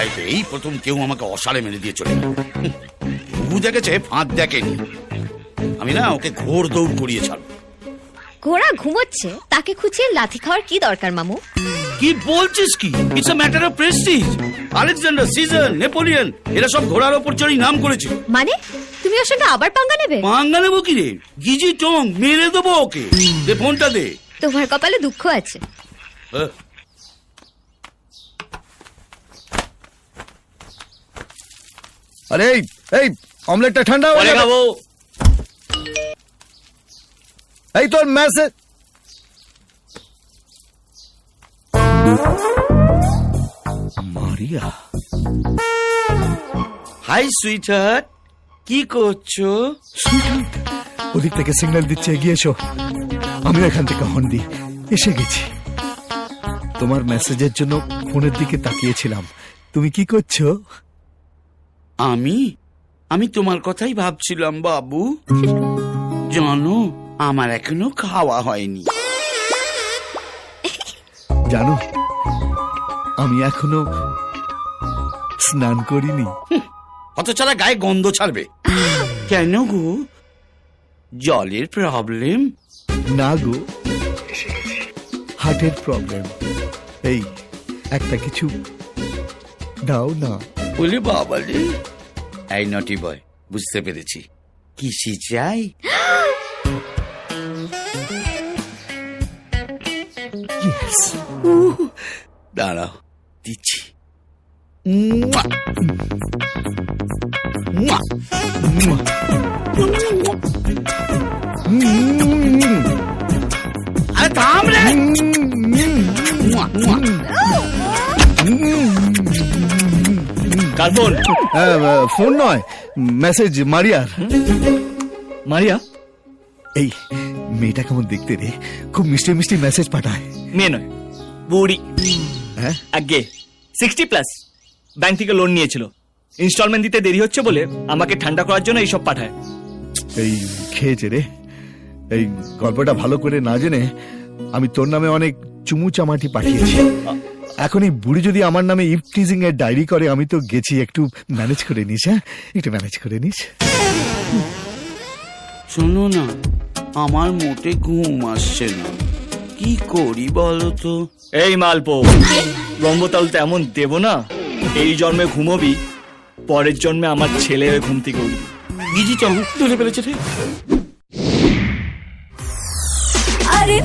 লাইফে এই প্রথম কেউ আমাকে অসালে মেরে দিয়ে চলে গেল। দেখেছে ফাঁদ দেখেনি। আমি না ওকে ঘোর দৌড় করিয়ে ছাড়ব। ঘোড়া ঘুমোচ্ছে তাকে খুঁচিয়ে লাথি খাওয়ার কি দরকার মামু? কি বলছিস কি? It's a matter of prestige Alexander season Napoleon এরা সব ঘোড়ার ওপর চড়ি নাম করেছে। মানে? তুমি ওর সঙ্গে আবার পাঙ্গা নেবে? পাঙ্গা নেব কি রে? গিজি টং মেরে দেবো ওকে। দে ফোনটা দে। তোমার কপালে দুঃখ আছে। আরে এই এই অমলেটটা ঠান্ডা হয়ে। খাব। এই তোর মেসেজ মারিয়া। হাই সুইটার কি করছ? ওদিক থেকে সিগন্যাল দিচ্ছে এগিয়ে এসো। আমি এখান থেকে হর্ন দিই। এসে গেছি। তোমার মেসেজের জন্য ফোনের দিকে তাকিয়েছিলাম। তুমি কি করছ? আমি? আমি তোমার কথাই ভাবছিলাম বাবু। জানো আমার এখনও খাওয়া হয়নি। জানো আমি এখনও স্নান করিনি। অত ছাড়া গায়ে গন্ধ ছাড়বে। কেন গো? জলের প্রবলেম না গো হার্টের প্রবলেম এই একটা কিছু দাও না। বলে বাবা রে। এই নটি বয় বুঝতে পেরেছি। কিসি চাই. দাঁড়াও দিচ্ছি! মুয়া! আরে থাম রে। কার ফোন ফোন নয় মেসেজ মারিয়ার। মারিয়া? এই মেয়েটা কেমন দেখতে রে? খুব মিষ্টি মিষ্টি মেসেজ পাঠায়। মেয়ে নয় বুড়ি। হ্যাঁ? আগে সিক্সটি প্লাস ব্যাংক থেকে লোন নিয়েছিল। ইনস্টলমেন্ট দিতে দেরি হচ্ছে বলে আমাকে ঠান্ডা করার জন্য এইসব পাঠায়। এই খেয়েছে রে। এই গল্পটা ভালো করে না জেনে আমি তোর নামে অনেক চুমু চামাটি পাঠিয়েছি। এখন এই বুড়ি যদি আমার নামে ইফ টিজিং এর ডায়েরি করে আমি তো গেছি একটু ম্যানেজ করে নিস হ্যাঁ? একটু ম্যানেজ করে নিস। শোনো না আমার মোটে ঘুম আসছে না। কি করি বলো তো? এই মালপো রম্বতাল তো এমন দেব না। এই জন্মে ঘুমোবি পরের জন্মে আমার ছেলে হয়ে ঘুম থেকে উঠবি। গিজি চং ধরে ফেলেছে রে। আরে